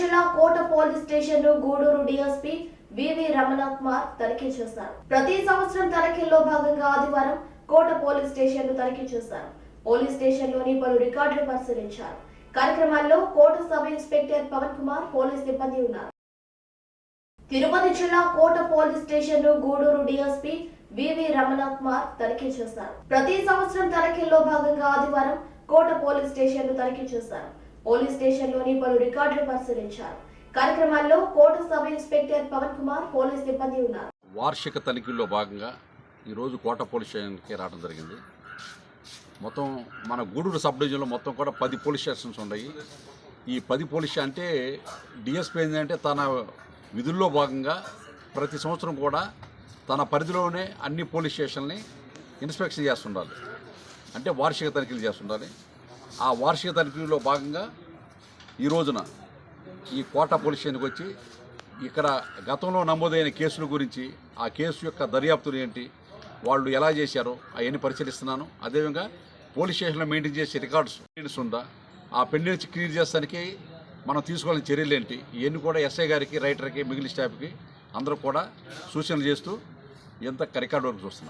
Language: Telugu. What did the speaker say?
జిల్లా Kota police station Gudur DSP VV Ramana Kumar తనిఖీ చేశారు. ప్రతి సంవత్సరం తనిఖీల్లో భాగంగా ఆదివారం కోట పోలీస్ స్టేషన్ను తనిఖీ చేశారు. పోలీస్ స్టేషన్లోని పలు రికార్డులు పరిశీలించారు. కార్యక్రమాల్లో Kota sub inspector Pavan Kumar police సిబ్బంది ఉన్నారు. తిరుపతి జిల్లా కోట పోలీస్ స్టేషన్లో Gudur DSP V V Ramana Kumar తనిఖీ చేశారు. ప్రతి సంవత్సరం తనిఖీల్లో భాగంగా ఆదివారం కోట పోలీస్ స్టేషన్ను తనిఖీ చేశారు. పోలీస్ స్టేషన్లోని పలు రికార్డులు పరిశీలించారు. కార్యక్రమాల్లో Kota sub inspector Pavan Kumar police సిబ్బంది ఉన్నారు. వార్షిక తనిఖీల్లో భాగంగా ఈరోజు కోట పోలీస్ స్టేషన్కి రావడం జరిగింది. మొత్తం మన గూడూరు సబ్ డివిజన్లో మొత్తం కూడా పది పోలీస్ స్టేషన్స్ ఉన్నాయి. ఈ పది పోలీస్ అంటే డిఎస్పీ ఏంటంటే తన విధుల్లో భాగంగా ప్రతి సంవత్సరం కూడా తన పరిధిలోనే అన్ని పోలీస్ స్టేషన్ని ఇన్స్పెక్షన్ చేస్తుండాలి. అంటే వార్షిక తనిఖీలు చేస్తుండాలి. ఆ వార్షిక తనిఖీలో భాగంగా ఈ రోజున ఈ కోట పోలీస్ స్టేషన్కి వచ్చి ఇక్కడ గతంలో నమోదైన కేసుల గురించి ఆ కేసు యొక్క దర్యాప్తులు ఏంటి వాళ్ళు ఎలా చేశారో అవన్నీ పరిశీలిస్తున్నాను. అదేవిధంగా పోలీస్ స్టేషన్లో మెయింటైన్ చేసే రికార్డ్స్ పెండింగ్స్ ఉందా ఆ పెండింగ్స్ క్లియర్ చేస్తానికి మనం తీసుకోవాల్సిన చర్యలు ఏంటి ఇవన్నీ కూడా ఎస్ఐ గారికి రైటర్కి మిగిలిన స్టాఫ్కి అందరూ కూడా సూచనలు చేస్తూ ఎంత రికార్డు వరకు చూస్తున్నాను